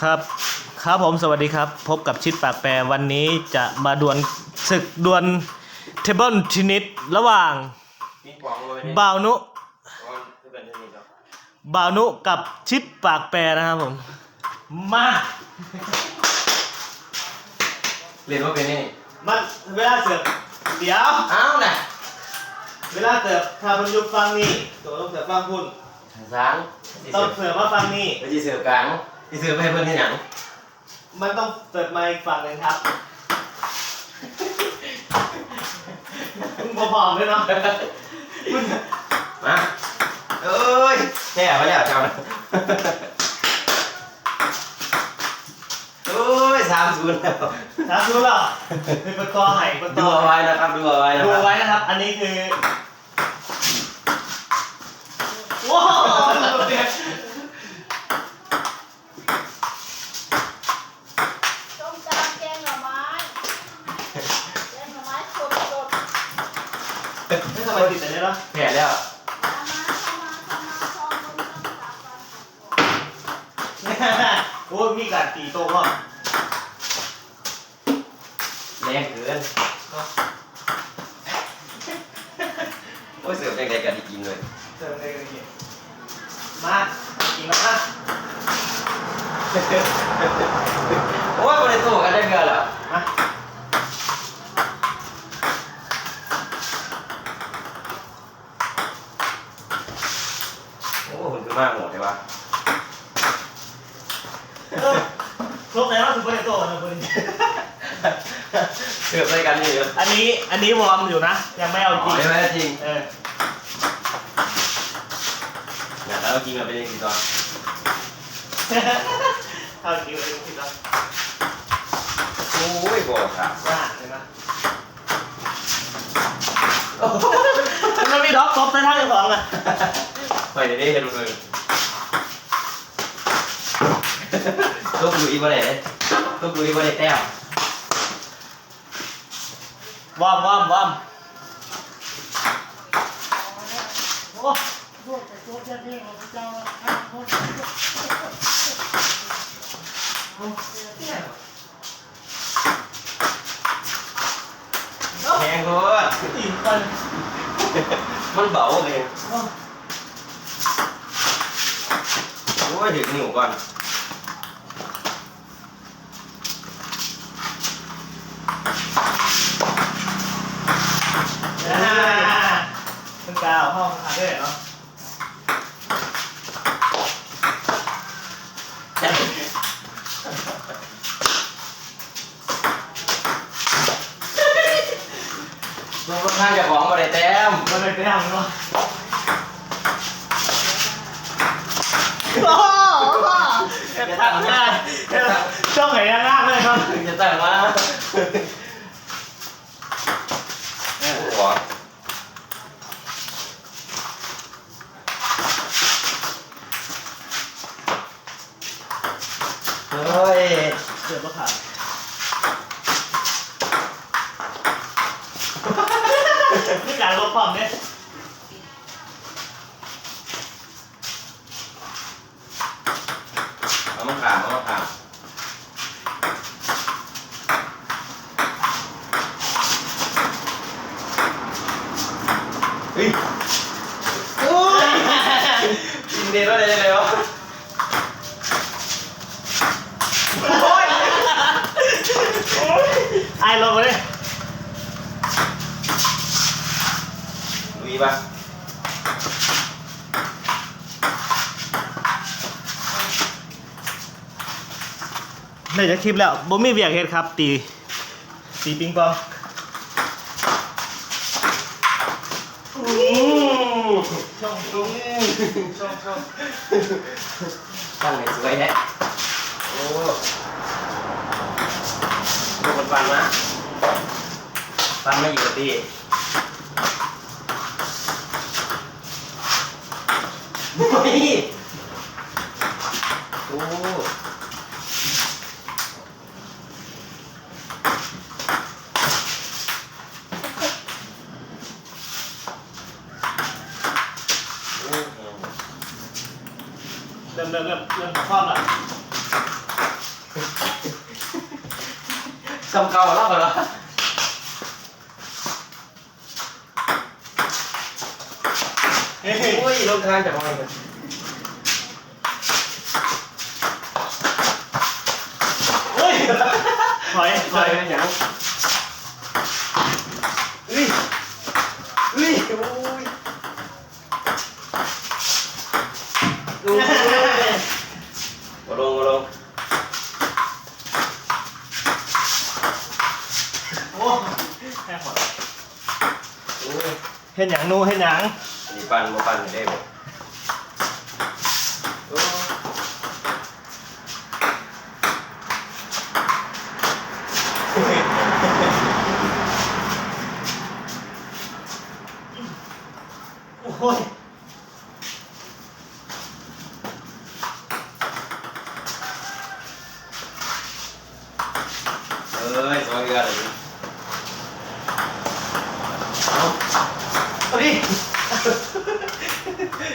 ครับ ครับผมสวัสดีครับ พบกับชิดปากแปรวันนี้จะมาดวลศึกดวลเทเบิลทีนิสระหว่างมีกวางเลยเนี่ยบ่าวนุกวางที่เป็นที่นี่ครับบ่าวนุกับชิดปากแปรนะครับผม มาเรียนว่าเป็นนี่มันเวลาเสิร์ฟเดี๋ยว อ้าวน่ะเวลาเสิร์ฟถ้ามันอยู่ฟังนี้ตัวต้องเสิร์ฟฟังพุ่นสางต้องเสิร์ฟว่าฟังนี้ไปจีเสือกลาง จีเสือไปให้เพื่อนที่หนังมันต้องเสิร์ฟมาอีกฝั่งหนึ่งครับมึงพอๆเลยเนาะมึงมาเอ้ยแค่ไปแล้วเจ้านะโอ้ยสามศูนย์แล้วถามดูเหรอเป็นประกอไห่ประกดูอเอาไว้นะครับดูเอาไว้นะดูครับไว้นะครับ อันนี้คือว้าว ต้มตำแกงหน่อไม้แกงหน่อไม้สดสด ไม่ ทำไมติดแต่เนี้ยเนาะแพ้แล้วๆมามาเข้ามาเข้ามาซองบนต้องตักกันโอ้ยมีการตีโต๊ะว่ะแรงเกินโอ้ยเสือเป็นไงกันจริงๆเลยเติมเลยกันทีมากินมาโอ้ยไม่ได้สู้กันได้เกินหรอมา โอ้คุณคือมากหมดเลยวะ ลบไหนวะถึงไปโต๊ะนะคุณเสือกไปกันนี่เยอะอันนี้อันนี้วอร์มอยู่นะ ยังไม่เอาจอ๋อริง ใช่ไหมจริงเอออยากแล้วจริงเราเป็นยังไงตอนเอาจริงเลยจริงแล้วโอ้ยบอกครับว่าใช่ไหมมันมีด็อกตบในทางที่สองอะไปเดี๋ยวนี้เห็นเลยตุ๊กลุยมาไหนตุ๊กลุยมาไหนแต้มวอ ร์มวอร์มวอร์มโอ้ด้วยแต่ตัวแค่นี้ของพระเจ้าห้าคน แพงโคตร ตีคน มันเบาเลยโอ้ยถึงนิ้ว ก่อนมันกาวห้องขาด้วยเนาะมันค่อนข้างจะของมาได้แต้มมันเลยไปทำเนาะโอ้โหเอ็ดทักง่ายช่องไหนง่ายเลยครับถึงจะแต่งมาโอ้โห เฮ้ย เสือมะขาม นี่การลบความเนี่ยเอามาขามเอามาขามเฮ้ยโอ้ยกินเดนว่าได้ยังไงวะโอ้ยไอ้ลงมา เลยลุยปะในจะคลิปแล้วบ่มีเบียกเฮ็ดครับ ตีตีปิงปองช่องช่องช่องช่องตั้งไหนสวยแฮะโอ้ดูมันฟันนะฟันไม่อยู่กับที่โอ้ ยโอ้โอ้เริ่มเริ่มเริ่มเริ่มความละทำเก่าแล้วเหรอโอ้ยลงทางจากอะไรกัน เฮ้ย ถอยถไปอยกันยังเฮ้ยเฮ้ยโอ้ยดูมาลงมาลงโอ้แค่หมดโอ้ยเห็นหยังหนูเห็นหยังอันนี้ปั่นมาปั่นได้บ่โอ้ย โอ้ย เอ้ยสองเดือนเลย เอาดิ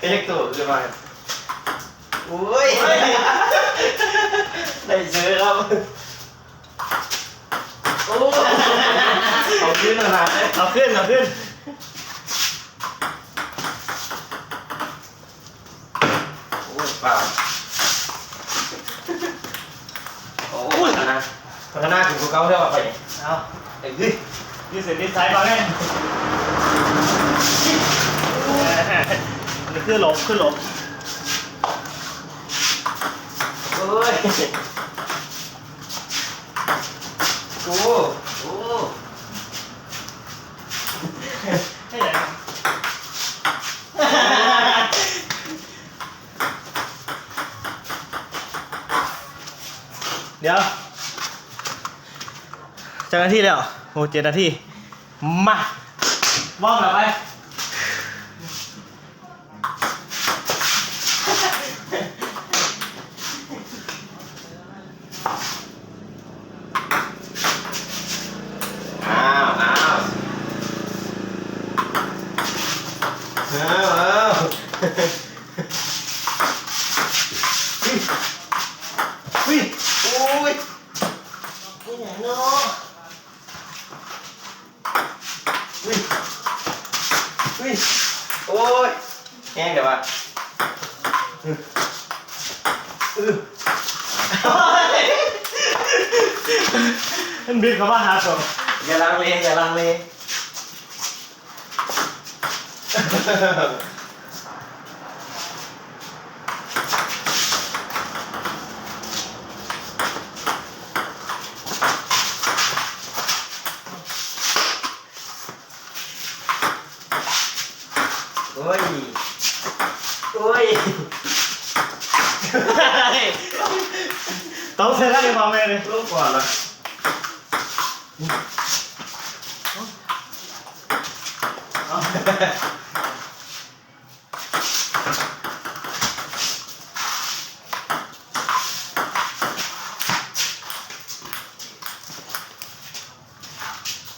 เอ็กตัวขึ้นมาโอ้ย ได้ซื้อครับโอ้เอาขึ้นนาดนี้เอาขึ้นเอาขึ้นโอ้ยป่าโอ้ยพัฒนาพัฒนาถึงกูเก้าเท่าไปเอาไอ้เฮ้ยยืดเส้นยืดสายมาไงมั นขึ้นหลบขึ้นหลบโอ้ยโอ้โอ้ให้ไหนเดี๋ยวเจ้าหน้าที่แล้วโหเจ็ดนาทีมาว่องแบบไป อ้าวอ้าวอ้าวอ้าวเฮ้ยโอ้ย นี่ไหนเนาะ เฮ้ยเฮ้ยโอ้ยแห้งเดี๋ยววะเออ มันบินเข้ามาหาผมอย่าลังเลอย่าลัง เลโอ้ย โอ้ย ต้องเซ็นได้ในความเมเลย ลูกก่อนละ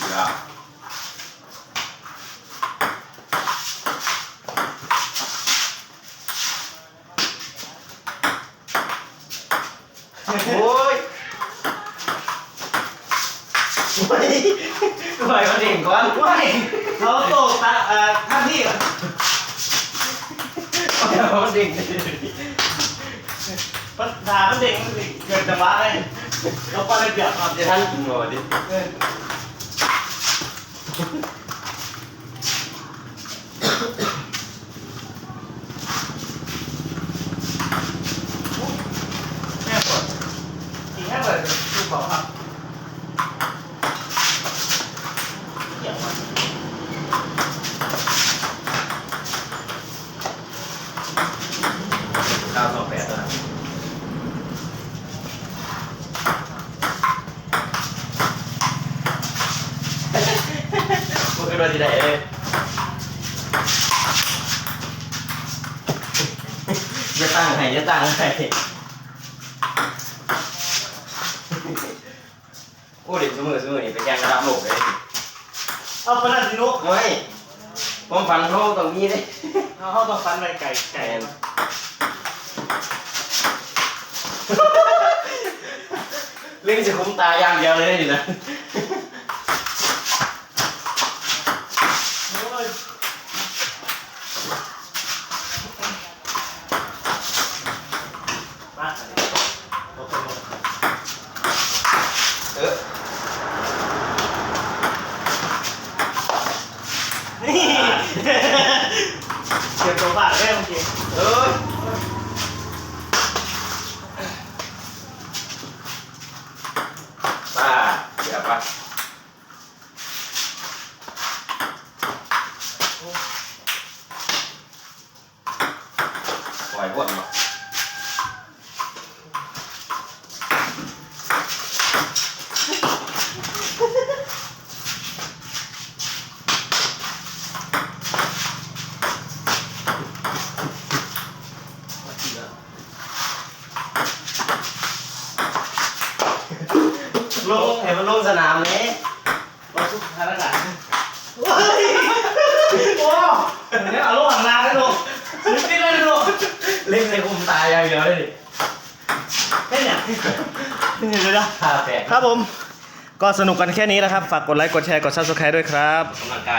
อย่าโอ้ยโอ้ยทำไมมันเด่งก่อนไม่เขาโตกตาเอ่อท่านที่ทำไมมันเด่งปัญหามันเด็กมันเกิดจังหวะเลยเราไปเลยเปียกครับจะท่านกินหมดดิ แม่ปวดอีกแค่เปิดดูบอกครับเกี่ยวมัน เก้าสองแปดแล้วนะพูดกั นว่าที่ไหนเลยจะตั้งให้จะตั้งให้โอ้เด็กสมือสมือนี่ไปแจ้งระดับโลกเลยเอาไปนั่นสินุไม่ผมฟันเขาตรงนี้เลยเอาเข้าต้องฟันไปไก่ไก่แมนเล่นจะคุ้มตาอย่างเดียวเลยนี่นะ มาโอเค เออนี่เก็บตัวฝากได้เมื่อกี้เอ้ยป้าเดี๋ยวป้าปล่อยพวกมัน ลงเห็นมันลงสนามนี้ลงทุกสถานการณ์เฮ้ยโอ้เนี่ยเอาลูกหลังนาได้ลงนิดนิดเลยลงเล่นในคุมตาอย่างเดียวเลยดิแค่เนี่ยนี่เลยนะตาแตกครับผม ก็สนุกกันแค่นี้นะครับ ฝากกดไลค์ กดแชร์ กดซับสไครต์ด้วยครับ